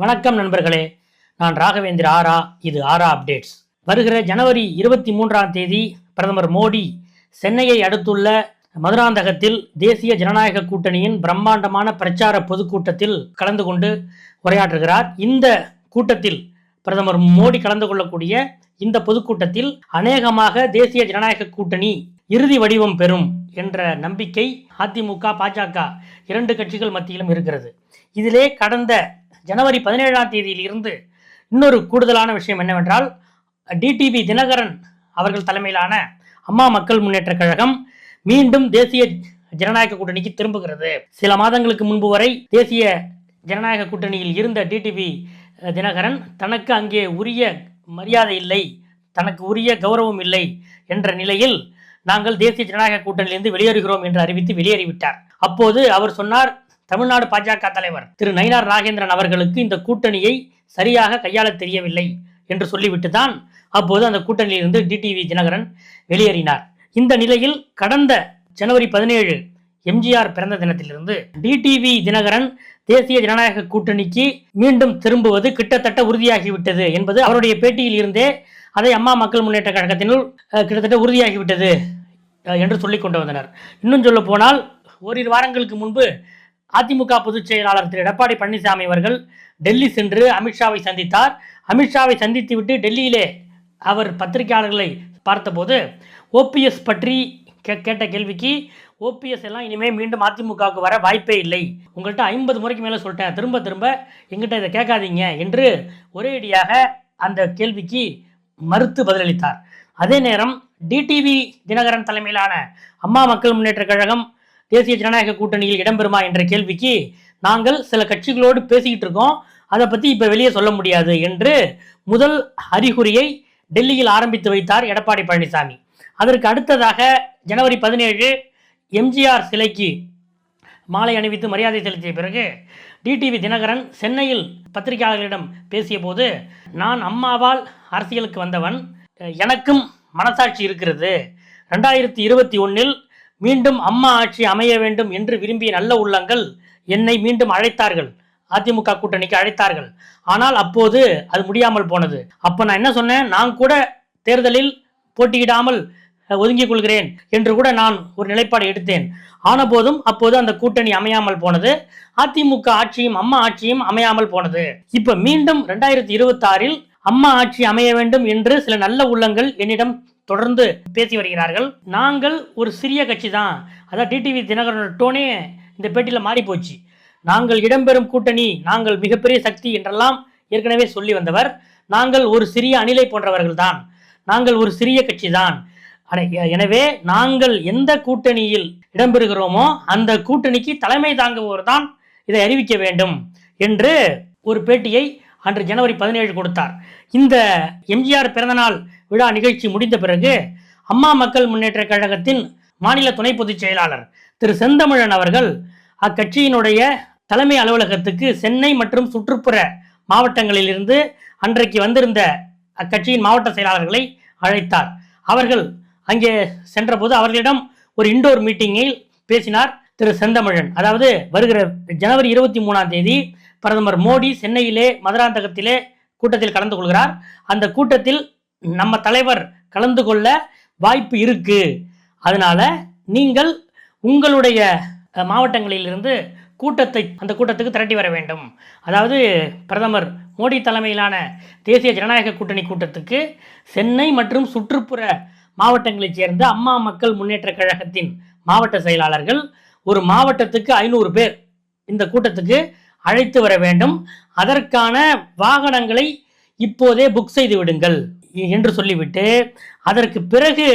வணக்கம் நண்பர்களே. நான் ராகவேந்திர ஆரா இது ஆரா அப்டேட்ஸ். வருகிற ஜனவரி இருபத்தி மூன்றாம் தேதி பிரதமர் மோடி சென்னையை அடுத்துள்ள மதுராந்தகத்தில் தேசிய ஜனநாயக கூட்டணியின் பிரம்மாண்டமான பிரச்சார பொதுக்கூட்டத்தில் கலந்து கொண்டு உரையாற்றுகிறார். இந்த கூட்டத்தில் பிரதமர் மோடி கலந்து கொள்ளக்கூடிய இந்த பொதுக்கூட்டத்தில் அநேகமாக தேசிய ஜனநாயக கூட்டணி இறுதி வடிவம் பெறும் என்ற நம்பிக்கை அதிமுக பாஜக இரண்டு கட்சிகள் மத்தியிலும் இருக்கிறது. இதிலே கடந்த ஜனவரி பதினேழாம் தேதியில் இருந்து இன்னொரு கூடுதலான விஷயம் என்னவென்றால் டிடிவி தினகரன் அவர்கள் தலைமையிலான அம்மா மக்கள் முன்னேற்ற கழகம் மீண்டும் தேசிய ஜனநாயக கூட்டணிக்கு திரும்புகிறது. சில மாதங்களுக்கு முன்பு வரை தேசிய ஜனநாயக கூட்டணியில் இருந்த டிடிவி தினகரன் தனக்கு அங்கே உரிய மரியாதை இல்லை தனக்கு உரிய கௌரவம் இல்லை என்ற நிலையில் நாங்கள் தேசிய ஜனநாயக கூட்டணியிலிருந்து வெளியேறுகிறோம் என்று அறிவித்து வெளியேறிவிட்டார். அப்போது அவர் சொன்னார் தமிழ்நாடு பாஜக தலைவர் திரு நயினார் ராகேந்திரன் அவர்களுக்கு இந்த கூட்டணியை சரியாக கையாள தெரியவில்லை என்று சொல்லிவிட்டு தான் அப்போது அந்த கூட்டணியிலிருந்து டிடிவி தினகரன் வெளியேறினார். இந்த நிலையில் கடந்த ஜனவரி பதினேழு எம்ஜிஆர் பிறந்த தினத்திலிருந்து டிடிவி தினகரன் தேசிய ஜனநாயக கூட்டணிக்கு மீண்டும் திரும்புவது கிட்டத்தட்ட உறுதியாகிவிட்டது என்பது அவருடைய பேட்டியில் இருந்தே அதை அம்மா மக்கள் முன்னேற்ற கழகத்தினுள் கிட்டத்தட்ட உறுதியாகிவிட்டது என்று சொல்லிக் கொண்டு வந்தனர். இன்னும் சொல்ல போனால் ஓரிரு வாரங்களுக்கு முன்பு அதிமுக பொதுச் செயலாளர் திரு. எடப்பாடி பழனிசாமி அவர்கள் டெல்லி சென்று அமித்ஷாவை சந்தித்தார். அமித்ஷாவை சந்தித்துவிட்டு டெல்லியிலே அவர் பத்திரிகையாளர்களை பார்த்தபோது ஓபிஎஸ் பற்றி கே கேட்ட கேள்விக்கு ஓபிஎஸ் எல்லாம் இனிமேல் மீண்டும் அதிமுகவுக்கு வர வாய்ப்பே இல்லை. உங்கள்கிட்ட ஐம்பது முறைக்கு மேலே சொல்லிட்டேன். திரும்ப திரும்ப எங்கிட்ட இதை கேட்காதீங்க என்று ஒரேடியாக அந்த கேள்விக்கு மறுத்து பதிலளித்தார். அதே நேரம் டிடிவி தினகரன் தலைமையிலான அம்மா மக்கள் முன்னேற்ற கழகம் தேசிய ஜனநாயக கூட்டணியில் இடம்பெறுமா என்ற கேள்விக்கு நாங்கள் சில கட்சிகளோடு பேசிக்கிட்டு இருக்கோம். அதை பற்றி இப்போ வெளியே சொல்ல முடியாது என்று முதல் அறிகுறியை டெல்லியில் ஆரம்பித்து வைத்தார் எடப்பாடி பழனிசாமி. அதற்கு அடுத்ததாக ஜனவரி பதினேழு எம்ஜிஆர் சிலைக்கு மாலை அணிவித்து மரியாதை செலுத்திய பிறகு டிடிவி தினகரன் சென்னையில் பத்திரிகையாளர்களிடம் பேசிய போது நான் அம்மாவால் அரசியலுக்கு வந்தவன். எனக்கும் மனசாட்சி இருக்கிறது. ரெண்டாயிரத்தி இருபத்தி ஒன்றில் மீண்டும் அம்மா ஆட்சி அமைய வேண்டும் என்று விரும்பிய நல்ல உள்ளங்கள் என்னை மீண்டும் அழைத்தார்கள். அதிமுக கூட்டணிக்கு அழைத்தார்கள். ஆனால் அப்போது அது முடியாமல் போனது. அப்போ நான் என்ன சொன்னேன்? நான் கூட தேர்தலில் போட்டியிடாமல் ஒதுங்கிக் கொள்கிறேன் என்று கூட நான் ஒரு நிலைப்பாடு எடுத்தேன். ஆனபோதும் அப்போது அந்த கூட்டணி அமையாமல் போனது. அதிமுக ஆட்சியும் அம்மா ஆட்சியும் அமையாமல் போனது. இப்ப மீண்டும் ரெண்டாயிரத்தி இருபத்தி ஆறில் அம்மா ஆட்சி அமைய வேண்டும் என்று சில நல்ல உள்ளங்கள் என்னிடம் தொடர்ந்து பேசி வருகிறார்கள். நாங்கள் ஒரு சிறிய கட்சி தான் அதான் டிடிவி தினகரனோட டோனே இந்த பேட்டியில் மாறி போச்சு. நாங்கள் இடம்பெறும் கூட்டணி நாங்கள் மிகப்பெரிய சக்தி என்றெல்லாம் ஏற்கனவே சொல்லி வந்தவர். நாங்கள் ஒரு சிறிய அணிலை போன்றவர்கள் தான் நாங்கள் ஒரு சிறிய கட்சி தான் எனவே நாங்கள் எந்த கூட்டணியில் இடம்பெறுகிறோமோ அந்த கூட்டணிக்கு தலைமை தாங்குவோர் தான் இதை அறிவிக்க வேண்டும் என்று ஒரு பேட்டியை அன்று ஜனவரி பதினேழு கொடுத்தார். இந்த எம்ஜிஆர் பிறந்தநாள் விழா நிகழ்ச்சி முடிந்த பிறகு அம்மா மக்கள் முன்னேற்ற கழகத்தின் மாநில துணை பொதுச் செயலாளர் திரு செந்தமிழன் அவர்கள் அக்கட்சியினுடைய தலைமை அலுவலகத்துக்கு சென்னை மற்றும் சுற்றுப்புற மாவட்டங்களிலிருந்து அன்றைக்கு வந்திருந்த அக்கட்சியின் மாவட்ட செயலாளர்களை அழைத்தார். அவர்கள் அங்கே சென்றபோது அவர்களிடம் ஒரு இண்டோர் மீட்டிங்கில் பேசினார் திரு செந்தமிழன். அதாவது வருகிற ஜனவரி இருபத்தி மூணாம் தேதி பிரதமர் மோடி சென்னையிலே மதுராந்தகத்திலே கூட்டத்தில் கலந்து கொள்கிறார். அந்த கூட்டத்தில் நம்ம தலைவர் கலந்து கொள்ள வாய்ப்பு இருக்கு. அதனால நீங்கள் உங்களுடைய மாவட்டங்களிலிருந்து கூட்டத்தை அந்த கூட்டத்துக்கு திரட்டி வர வேண்டும். அதாவது பிரதமர் மோடி தலைமையிலான தேசிய ஜனநாயக கூட்டணி கூட்டத்துக்கு சென்னை மற்றும் சுற்றுப்புற மாவட்டங்களைச் சேர்ந்த அம்மா மக்கள் முன்னேற்ற கழகத்தின் மாவட்ட செயலாளர்கள் ஒரு மாவட்டத்துக்கு ஐநூறு பேர் இந்த கூட்டத்துக்கு அழைத்து வர வேண்டும். அதற்கான வாகனங்களை இப்போதே புக் செய்து விடுங்கள் என்று சொல்லிவிட்டு அதற்கு பிறகு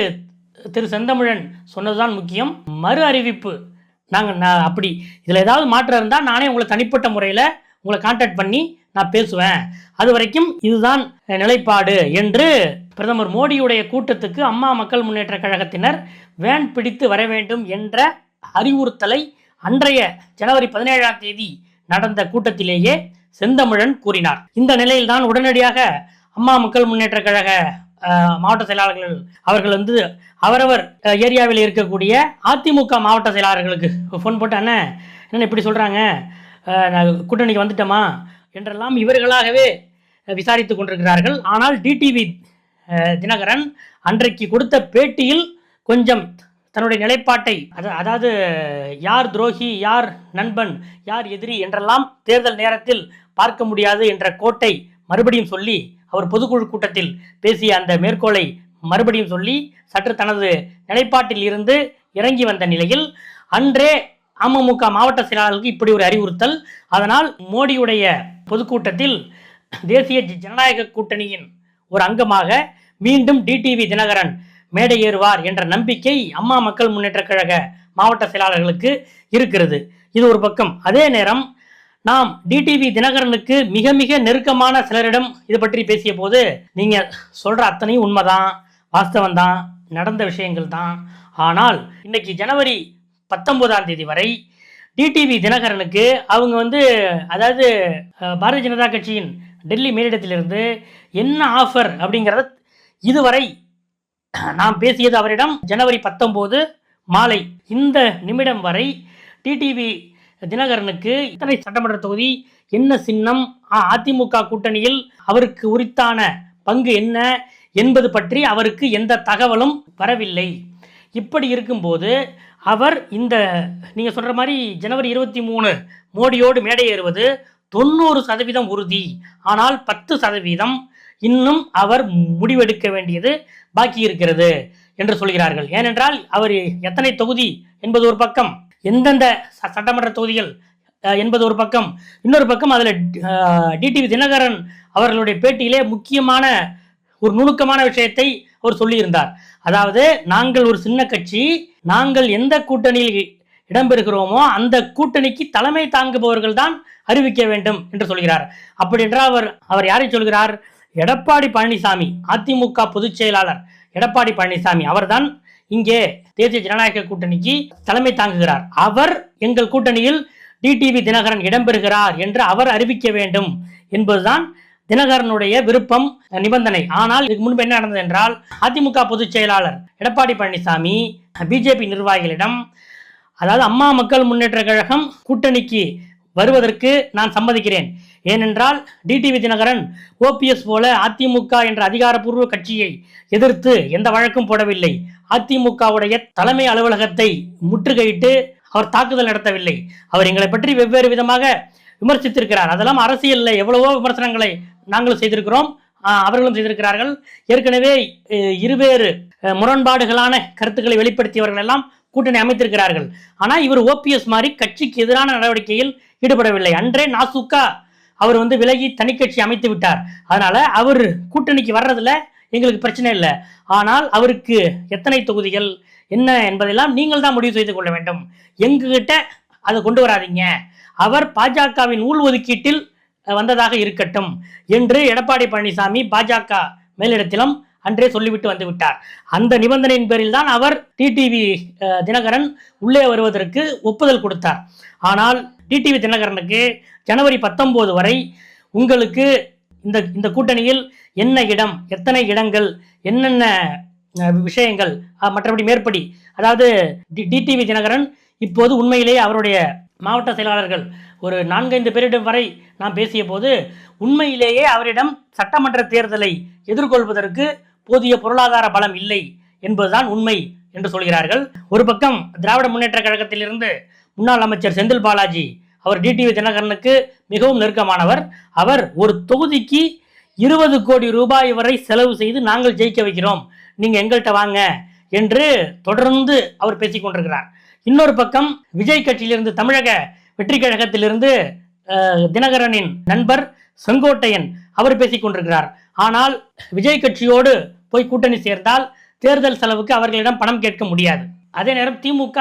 திரு செந்தமிழன் சொன்னதுதான் முக்கியம். மறு அறிவிப்பு. நாங்கள் நான் அப்படி. இதில் ஏதாவது மாற்றம் இருந்தால் நானே உங்களை தனிப்பட்ட முறையில் உங்களை கான்டாக்ட் பண்ணி நான் பேசுவேன். அது வரைக்கும் இதுதான் நிலைப்பாடு என்று பிரதமர் மோடியுடைய கூட்டத்துக்கு அம்மா மக்கள் முன்னேற்ற கழகத்தினர் வேன் பிடித்து வர வேண்டும் என்ற அறிவுறுத்தலை அன்றைய ஜனவரி பதினேழாம் தேதி நடந்த கூட்டத்திலேயே செந்தமிழன் கூறினார். இந்த நிலையில்தான் உடனடியாக அம்மா மக்கள் முன்னேற்ற கழக மாவட்ட செயலாளர்கள் அவர்கள் வந்து அவரவர் ஏரியாவில் இருக்கக்கூடிய அதிமுக மாவட்ட செயலாளர்களுக்கு ஃபோன் போட்டு அண்ணே என்ன இப்படி சொல்கிறாங்க கூட்டணிக்கு வந்துட்டோமா? என்றெல்லாம் இவர்களாகவே விசாரித்துக் கொண்டிருக்கிறார்கள். ஆனால் டிடிவி தினகரன் அன்றைக்கு கொடுத்த பேட்டியில் கொஞ்சம் தன்னுடைய நிலைப்பாட்டை அதாவது யார் துரோகி யார் நண்பன் யார் எதிரி என்றெல்லாம் தேர்தல் நேரத்தில் பார்க்க முடியாது என்ற கோட்டை மறுபடியும் சொல்லி அவர் பொதுக்குழு கூட்டத்தில் பேசிய அந்த மேற்கோளை மறுபடியும் சொல்லி சற்று தனது நிலைப்பாட்டில் இருந்து இறங்கி வந்த நிலையில் அன்றே அமமுக மாவட்ட செயலாளர்களுக்கு இப்படி ஒரு அறிவுறுத்தல். அதனால் மோடியுடைய பொதுக்கூட்டத்தில் தேசிய ஜ- ஜனநாயக கூட்டணியின் ஒரு அங்கமாக மீண்டும் டிடிவி தினகரன் மேடை ஏறுவார் என்ற நம்பிக்கை அம்மா மக்கள் முன்னேற்ற கழக மாவட்ட செயலாளர்களுக்கு இருக்கிறது. இது ஒரு பக்கம். அதே நேரம் நாம் டிடிவி தினகரனுக்கு மிக மிக நெருக்கமான சிலரிடம் இது பற்றி பேசிய போது நீங்க சொல்ற அத்தனையும் உண்மைதான் வாஸ்தவம் தான் நடந்த விஷயங்கள் தான் ஆனால் இன்னைக்கு ஜனவரி பத்தொன்பதாம் தேதி வரை டிடிவி தினகரனுக்கு அவங்க வந்து அதாவது பாரதிய ஜனதா கட்சியின் டெல்லி மேலிடத்திலிருந்து என்ன ஆஃபர் அப்படிங்கிறத இதுவரை நாம் பேசியது அவரிடம் ஜனவரி பத்தொம்போது மாலை இந்த நிமிடம் வரை டிடிவி தினகரனுக்கு இத்தனை சட்டமன்ற தொகுதி என்ன சின்னம்? அ- அதிமுக கூட்டணியில் அவருக்கு உரித்தான பங்கு என்ன? என்பது பற்றி அவருக்கு எந்த தகவலும் வரவில்லை. இப்படி இருக்கும்போது அவர் இந்த நீங்கள் சொல்கிற மாதிரி ஜனவரி இருபத்தி மூணு மோடியோடு மேடை ஏறுவது தொண்ணூறு சதவீதம் உறுதி. ஆனால் பத்து சதவீதம் இன்னும் அவர் முடிவெடுக்க வேண்டியது பாக்கி இருக்கிறது என்று சொல்கிறார்கள். ஏனென்றால் அவர் எத்தனை தொகுதி என்பது ஒரு பக்கம் எந்தெந்த ச- சட்டமன்ற தொகுதிகள் என்பது ஒரு பக்கம் இன்னொரு பக்கம் அதில் டிடிவி தினகரன் அவர்களுடைய பேட்டியிலே முக்கியமான ஒரு நுணுக்கமான விஷயத்தை அவர் சொல்லியிருந்தார். அதாவது நாங்கள் ஒரு சின்ன கட்சி நாங்கள் எந்த கூட்டணியில் இடம்பெறுகிறோமோ அந்த கூட்டணிக்கு தலைமை தாங்குபவர்கள் தான் அறிவிக்க வேண்டும் என்று சொல்கிறார். அப்படி என்றால் அவர் அவர் யாரை சொல்கிறார்? எடப்பாடி பழனிசாமி அதிமுக பொதுச் செயலாளர் எடப்பாடி பழனிசாமி அவர்தான் இங்கே தேசிய ஜனநாயக கூட்டணிக்கு தலைமை தாங்குகிறார். அவர் எங்கள் கூட்டணியில் டிடிவி தினகரன் இடம்பெறுகிறார் என்று அவர் அறிவிக்க வேண்டும் என்பதுதான் தினகரனுடைய விருப்பம் நிபந்தனை. ஆனால் இதுக்கு முன்பு என்ன நடந்தது என்றால் அதிமுக பொதுச் செயலாளர் எடப்பாடி பழனிசாமி பிஜேபி நிர்வாகிகளிடம் அதாவது அம்மா மக்கள் முன்னேற்ற கழகம் கூட்டணிக்கு வருவதற்கு நான் சம்மதிக்கிறேன். ஏனென்றால் டிடிவி தினகரன் ஓபிஎஸ் போல அதிமுக என்ற அதிகாரப்பூர்வ கட்சியை எதிர்த்து எந்த வழக்கும் போடவில்லை. அதிமுகவுடைய தலைமை அலுவலகத்தை முற்றுகையிட்டு அவர் தாக்குதல் நடத்தவில்லை. அவர் எங்களை பற்றி வெவ்வேறு விதமாக விமர்சித்திருக்கிறார். அதெல்லாம் அரசியலில் எவ்வளவோ விமர்சனங்களை நாங்களும் செய்திருக்கிறோம். அவர்களும் செய்திருக்கிறார்கள். ஏற்கனவே இருவேறு முரண்பாடுகளான கருத்துக்களை வெளிப்படுத்தியவர்கள் எல்லாம் கூட்டணி அமைத்திருக்கிறார்கள். ஆனால் இவர் ஓபிஎஸ் மாதிரி கட்சிக்கு எதிரான நடவடிக்கையில் ஈடுபடவில்லை. அன்றே நாசுக்கா அவர் வந்து விலகி தனிக்கட்சி அமைத்து விட்டார். அதனால அவர் கூட்டணிக்கு வர்றதுல எங்களுக்கு பிரச்சனை இல்லை. ஆனால் அவருக்கு எத்தனை தொகுதிகள் என்ன என்பதெல்லாம் நீங்கள் தான் முடிவு செய்து கொள்ள வேண்டும். எங்ககிட்ட அதை கொண்டு வராதீங்க. அவர் பாஜகவின் உள் ஒதுக்கீட்டில் வந்ததாக இருக்கட்டும் என்று எடப்பாடி பழனிசாமி பாஜக மேலிடத்திலும் அன்றே சொல்லிவிட்டு வந்து விட்டார். அந்த நிபந்தனையின் பேரில் தான் அவர் டிடிவி தினகரன் உள்ளே வருவதற்கு ஒப்புதல் கொடுத்தார். ஆனால் டிடிவி தினகரனுக்கு ஜனவரி பத்தொம்போது வரை உங்களுக்கு இந்த இந்த கூட்டணியில் என்ன இடம் எத்தனை இடங்கள் என்னென்ன விஷயங்கள் மற்றபடி மேற்படி அதாவது டிடிவி தினகரன் இப்போது உண்மையிலேயே அவருடைய மாவட்ட செயலாளர்கள் ஒரு நான்கைந்து பேரிடம் வரை நான் பேசிய போது உண்மையிலேயே அவரிடம் சட்டமன்ற தேர்தலை எதிர்கொள்வதற்கு போதிய பொருளாதார பலம் இல்லை என்பதுதான் உண்மை என்று சொல்கிறார்கள். ஒரு பக்கம் திராவிட முன்னேற்ற கழகத்திலிருந்து முன்னாள் அமைச்சர் செந்தில் பாலாஜி அவர் டிடிவி தினகரனுக்கு மிகவும் நெருக்கமானவர். அவர் ஒரு தொகுதிக்கு இருபது கோடி ரூபாய் வரை செலவு செய்து நாங்கள் ஜெயிக்க வைக்கிறோம் நீங்கள் எங்கள்கிட்ட வாங்க என்று தொடர்ந்து அவர் பேசிக்கொண்டிருக்கிறார் இன்னொரு பக்கம் விஜய் கட்சியிலிருந்து தமிழக வெற்றி கழகத்திலிருந்து தினகரனின் நண்பர் செங்கோட்டையன் அவர் பேசிக் கொண்டிருக்கிறார். ஆனால் விஜய் கட்சியோடு போய் கூட்டணி சேர்ந்தால் தேர்தல் செலவுக்கு அவர்களிடம் பணம் கேட்க முடியாது. அதே நேரம் திமுக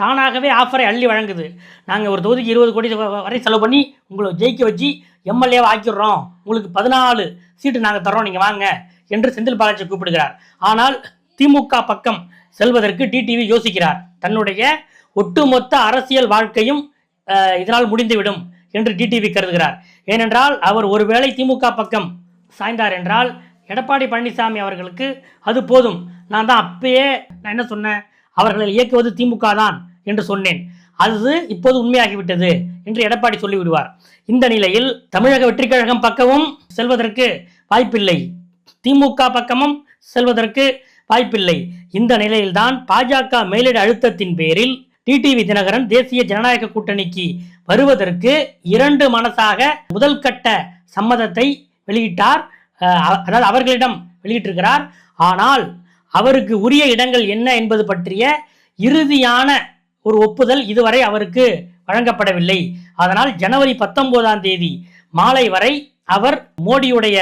தானாகவே ஆஃபரை அள்ளி வழங்குது. நாங்கள் ஒரு தொகுதிக்கு இருபது கோடி வரை செலவு பண்ணி உங்களை ஜெயிக்க வச்சு எம்எல்ஏவை ஆக்கிடுறோம். உங்களுக்கு பதினாலு சீட்டு நாங்கள் தரோம் நீங்கள் வாங்க என்று செந்தில் பாலாஜி கூப்பிடுகிறார். ஆனால் திமுக பக்கம் செல்வதற்கு டிடிவி யோசிக்கிறார். தன்னுடைய ஒட்டுமொத்த அரசியல் வாழ்க்கையும் இதனால் முடிந்துவிடும். என்று டிடிவி கருதுகிறார். ஏனென்றால் அவர் ஒருவேளை திமுக பக்கம் சாய்ந்தார் என்றால் எடப்பாடி பழனிசாமி அவர்களுக்கு அது போதும். நான் தான் அப்பயே நான் என்ன சொன்னேன்? அவர்களை இயக்குவது திமுக தான் என்று சொன்னேன். அது இப்போது உண்மையாகிவிட்டது என்று எடப்பாடி சொல்லிவிடுவார். இந்த நிலையில் தமிழக வெற்றிக்கழகம் பக்கமும் செல்வதற்கு வாய்ப்பில்லை. திமுக பக்கமும் செல்வதற்கு வாய்ப்பில்லை. இந்த நிலையில்தான் பாஜக மேலிட அழுத்தத்தின் பேரில் டிடிவி தினகரன் தேசிய ஜனநாயக கூட்டணிக்கு வருவதற்கு இரண்டு மனசாக முதல் கட்ட சம்மதத்தை வெளியிட்டார். அதாவது அவர்களிடம் வெளியிட்டிருக்கிறார். ஆனால் அவருக்கு உரிய இடங்கள் என்ன என்பது பற்றிய இறுதியான ஒரு ஒப்புதல் இதுவரை அவருக்கு வழங்கப்படவில்லை. அதனால் ஜனவரி பத்தொன்பதாம் தேதி மாலை வரை அவர் மோடியுடைய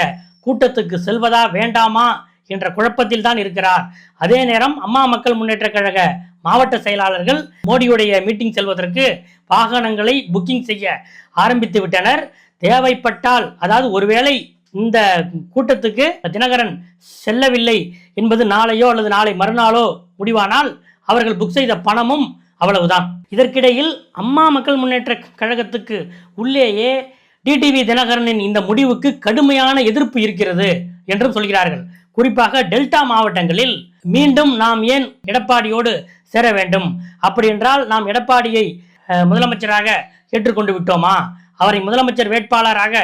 கூட்டத்துக்கு செல்வதா வேண்டாமா என்ற குழப்பத்தில் தான் இருக்கிறார். அதே நேரம் அம்மா மக்கள் முன்னேற்ற கழக மாவட்ட செயலாளர்கள் மோடியுடைய மீட்டிங் செல்வதற்கு வாகனங்களை புக்கிங் செய்ய ஆரம்பித்து விட்டனர். தேவைப்பட்டால் அதாவது ஒருவேளை இந்த கூட்டத்துக்கு தினகரன் செல்லவில்லை என்பது நாளையோ அல்லது நாளை மறுநாளோ முடிவானால் அவர்கள் புக் செய்த பணமும் அவ்வளவுதான். இதற்கிடையில் அம்மா மக்கள் முன்னேற்ற கழகத்துக்கு உள்ளேயே டிடிவி தினகரனின் இந்த முடிவுக்கு கடுமையான எதிர்ப்பு இருக்கிறது என்றும் சொல்கிறார்கள். குறிப்பாக டெல்டா மாவட்டங்களில் மீண்டும் நாம் ஏன் எடப்பாடியோடு சேர வேண்டும்? அப்படி என்றால் நாம் எடப்பாடியை முதலமைச்சராக ஏற்றுக்கொண்டு விட்டோமா? அவரை முதலமைச்சர் வேட்பாளராக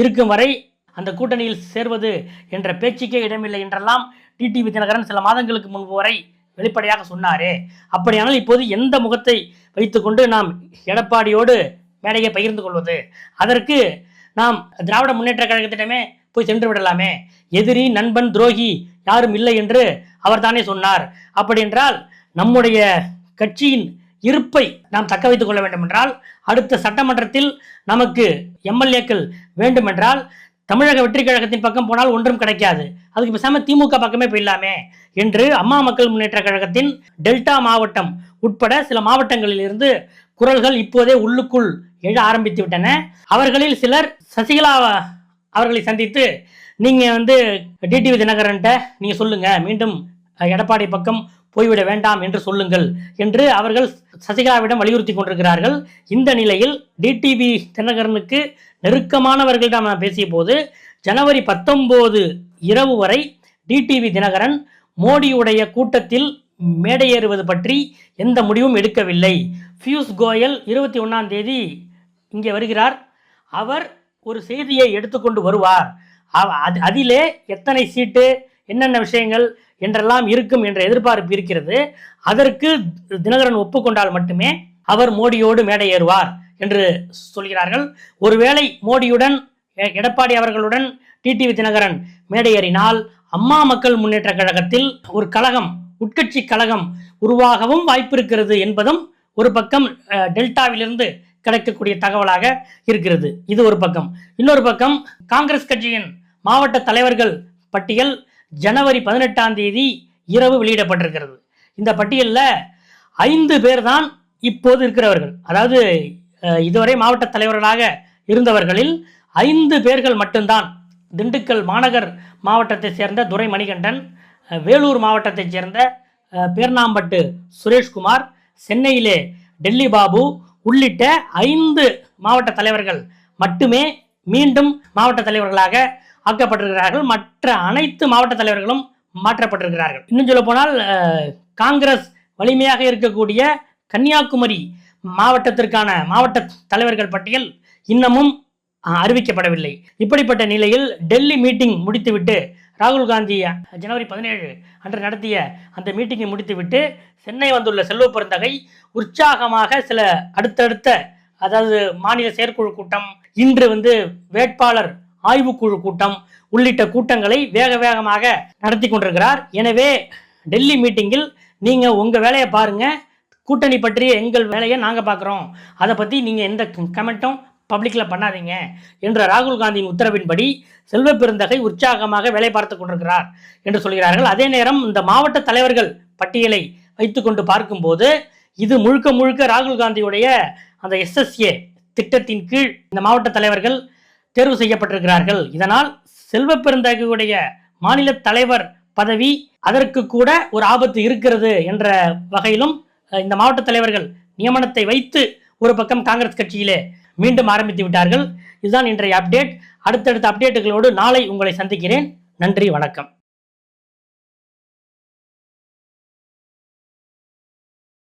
இருக்கும் வரை அந்த கூட்டணியில் சேர்வது என்ற பேச்சுக்கே இடமில்லை என்றெல்லாம் டிடிவி தினகரன் சில மாதங்களுக்கு முன்பு வரை வெளிப்படையாக சொன்னாரே. அப்படியானால் இப்போது எந்த முகத்தை வைத்துக்கொண்டு நாம் எடப்பாடியோடு மேடையை பகிர்ந்து கொள்வது? அதற்கு நாம் திராவிட முன்னேற்ற கழகத்திடமே போய் சென்று விடலாமே. எதிரி நண்பன் துரோகி யாரும் இல்லை என்று அவர் தானே சொன்னார். அப்படி என்றால் நம்முடைய கட்சியின் இருப்பை நாம் தக்க வைத்துக் கொள்ள வேண்டுமென்றால் அடுத்த சட்டமன்றத்தில் நமக்கு எம்எல்ஏக்கள் வேண்டுமென்றால் தமிழக வெற்றி கழகத்தின் பக்கம் போனால் ஒன்றும் கிடைக்காது. அதுக்கு பேசாமல் திமுக பக்கமே போயிடலாமே என்று அம்மா மக்கள் முன்னேற்ற கழகத்தின் டெல்டா மாவட்டம் உட்பட சில மாவட்டங்களில் இருந்து குரல்கள் இப்போதே உள்ளுக்குள் எழ ஆரம்பித்து விட்டன. அவர்களில் சிலர் சசிகலா அவர்களை சந்தித்து நீங்கள் வந்து டிடிவி தினகரன்ட்ட நீங்கள் சொல்லுங்கள் மீண்டும் எடப்பாடி பக்கம் போய்விட வேண்டாம் என்று சொல்லுங்கள் என்று அவர்கள் சசிகலாவிடம் வலியுறுத்தி கொண்டிருக்கிறார்கள். இந்த நிலையில் டிடிவி தினகரனுக்கு நெருக்கமானவர்களிடம் நான் பேசிய போது ஜனவரி பத்தொம்போது இரவு வரை டிடிவி தினகரன் மோடியுடைய கூட்டத்தில் மேடையேறுவது பற்றி எந்த முடிவும் எடுக்கவில்லை. பியூஷ் கோயல் இருபத்தி ஒன்றாம் தேதி இங்கே வருகிறார். அவர் ஒரு செய்தியை எடுத்துக்கொண்டு வருவார். அவ- அது அதிலே எத்தனை சீட்டு என்னென்ன விஷயங்கள் என்றெல்லாம் இருக்கும் என்ற எதிர்பார்ப்பு இருக்கிறது. அதற்கு தினகரன் ஒப்புக்கொண்டால் மட்டுமே அவர் மோடியோடு மேடை ஏறுவார் என்று சொல்கிறார்கள். ஒருவேளை மோடியுடன் எ- எடப்பாடி அவர்களுடன் டிடிவி தினகரன் மேடை ஏறினால் அம்மா மக்கள் முன்னேற்ற கழகத்தில் ஒரு கழகம் உட்கட்சி கழகம் உருவாகவும் வாய்ப்பு இருக்கிறது என்பதும் ஒரு பக்கம் டெல்டாவிலிருந்து கிடைக்கக்கூடிய தகவலாக இருக்கிறது. இது ஒரு பக்கம். இன்னொரு பக்கம் காங்கிரஸ் கட்சியின் மாவட்ட தலைவர்கள் பட்டியல் ஜனவரி பதினெட்டாம் தேதி இரவு வெளியிடப்பட்டிருக்கிறது. இந்த பட்டியலில் ஐந்து பேர் தான் இப்போது இருக்கிறவர்கள். அதாவது இதுவரை மாவட்ட தலைவர்களாக இருந்தவர்களில் ஐந்து பேர்கள் மட்டும்தான். திண்டுக்கல் மாநகர் மாவட்டத்தை சேர்ந்த துரை மணிகண்டன் வேலூர் மாவட்டத்தைச் சேர்ந்த பேர்ணாம்பட்டு சுரேஷ்குமார் சென்னையிலே டெல்லி பாபு உள்ளிட்ட ஐந்து மாவட்ட தலைவர்கள் மட்டுமே மீண்டும் மாவட்ட தலைவர்களாக ஆக்கப்பட்டிருக்கிறார்கள். மற்ற அனைத்து மாவட்ட தலைவர்களும் மாற்றப்பட்டிருக்கிறார்கள். இன்னும் சொல்ல போனால் காங்கிரஸ் வலிமையாக இருக்கக்கூடிய கன்னியாகுமரி மாவட்டத்திற்கான மாவட்ட தலைவர்கள் பட்டியல் இன்னமும் அறிவிக்கப்படவில்லை. இப்படிப்பட்ட நிலையில் டெல்லி மீட்டிங் முடித்துவிட்டு ராகுல் காந்தி ஜனவரி பதினேழு அன்று நடத்திய அந்த மீட்டிங்கை முடித்துவிட்டு சென்னை வந்துள்ள செல்வ பெருந்தகை உற்சாகமாக சில அடுத்தடுத்த அதாவது மாநில செயற்குழு கூட்டம் இன்று வந்து வேட்பாளர் ஆய்வுக்குழு கூட்டம் உள்ளிட்ட கூட்டங்களை வேக வேகமாக நடத்தி கொண்டிருக்கிறார். எனவே டெல்லி மீட்டிங்கில் நீங்க உங்க வேலையை பாருங்க. கூட்டணி பற்றிய எங்கள் வேலையை நாங்கள் பார்க்குறோம். அதை பற்றி நீங்கள் எந்த கமெண்ட்டும் பப்ளிக்கில் பண்ணாதீங்க என்ற ராகுல் காந்தியின் உத்தரவின்படி செல்வ பெருந்தகை உற்சாகமாக வேலை பார்த்து கொண்டிருக்கிறார் என்று சொல்கிறார்கள். அதே நேரம் இந்த மாவட்ட தலைவர்கள் பட்டியலை வைத்துக்கொண்டு பார்க்கும்போது இது முழுக்க முழுக்க ராகுல் காந்தியுடைய அந்த எஸ்எஸ்ஏ திட்டத்தின் கீழ் இந்த மாவட்ட தலைவர்கள் தேர்வு செய்யப்பட்டிருக்கிறார்கள். இதனால் செல்வ பெருந்தகையுடைய மாநில தலைவர் பதவி அதற்கு கூட ஒரு ஆபத்து இருக்கிறது என்ற வகையிலும் இந்த மாவட்ட தலைவர்கள் நியமனத்தை வைத்து ஒரு பக்கம் காங்கிரஸ் கட்சியிலே மீண்டும் ஆரம்பித்து விட்டார்கள். இதுதான் இன்றைய அப்டேட் அடுத்தடுத்த அப்டேட்டுகளோடு நாளை உங்களை சந்திக்கிறேன். நன்றி வணக்கம்.